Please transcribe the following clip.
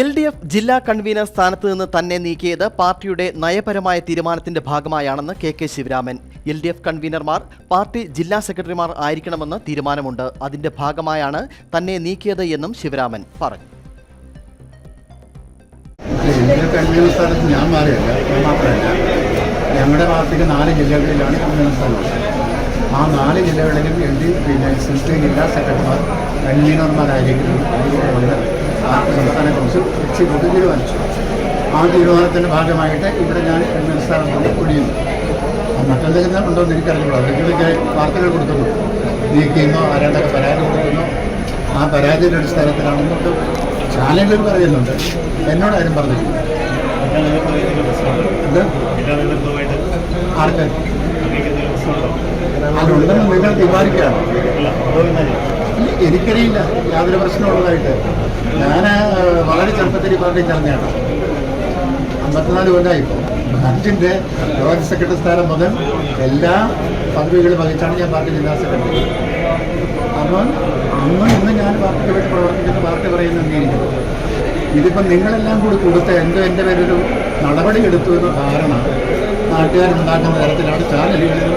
L D F ജില്ലാ convener സ്ഥാനത്ത് നിന്ന് തന്നെ നീക്കിയത് പാർട്ടിയുടെ നയപരമായ തീരുമാനത്തിന്റെ ഭാഗമായാണെന്ന് K K Sivaraman. L D F കൺവീനർമാർ party ജില്ലാ സെക്രട്ടറിമാർ ആയിരിക്കണമെന്ന് തീരുമാനമുണ്ട്. അതിന്റെ ഭാഗമായാണ് തന്നെ നീക്കിയത് എന്നും ശിവരാമൻ പറഞ്ഞു. ഞങ്ങളുടെ പാർട്ടിക്ക് നാല് ജില്ലകളിലാണ് കൺവീനർ സ്ഥാനം. ആ നാല് ജില്ലകളിലും എൽ ഡി പിന്നെ സിസ്റ്റർ ജില്ലാ സെക്രട്ടറിമാർ കൺവീനർമാരായിരിക്കും അതുകൊണ്ട് കൂട്ടി തീരുമാനിച്ചു. ആ തീരുമാനത്തിന്റെ ഭാഗമായിട്ട് ഇവിടെ ഞാൻ എം എൽ ഒഴിയുന്നു ആ മറ്റെന്തെങ്കിലും ഉണ്ടോ എന്ന് എനിക്കറിയില്ല എന്തെങ്കിലുമൊക്കെ വാർത്തകൾ കൊടുക്കുന്നു? നീക്കിയെന്നോ ആരാണ്ടൊക്കെ പരാതി കൊടുക്കുന്നു? ആ പരാതിയുടെ അടിസ്ഥാനത്തിലാണെന്നൊക്കെ ചാനലുകൾ പറയുന്നുണ്ട്. എന്നോട് ആരും പറഞ്ഞിട്ടില്ല ആർക്കും? അതുണ്ടെന്ന് നിങ്ങൾ തീരുമാനിക്കുകയാണ്. എനിക്കറിയില്ല. യാതൊരു പ്രശ്നമുള്ളതായിട്ട് ഞാൻ വളരെ ചെറുപ്പത്തിൽ പാർട്ടി ചേർന്നതാണ് അമ്പത്തിനാല് കൊല്ലമായി ഇപ്പോൾ ജോയിന്റ് സെക്രട്ടറി സ്ഥാനം മുതൽ എല്ലാ പദവികളും വഹിച്ചാണ് ഞാൻ പാർട്ടി ജില്ലാ സെക്രട്ടറി. അപ്പോൾ അന്ന് ഇന്ന് ഞാൻ പാർട്ടിക്ക് വേണ്ടി പ്രവർത്തിക്കുന്ന പാർട്ടി പറയുന്ന അംഗീകരിക്കുന്നു ഇതിപ്പം നിങ്ങളെല്ലാം കൂടി കൊടുത്ത എന്തോ എന്റെ പേരൊരു നടപടി എടുത്തു എന്ന ധാരണ നാട്ടുകാരുണ്ടാക്കുന്ന തരത്തിലാണ് ചാനലുകളിൽ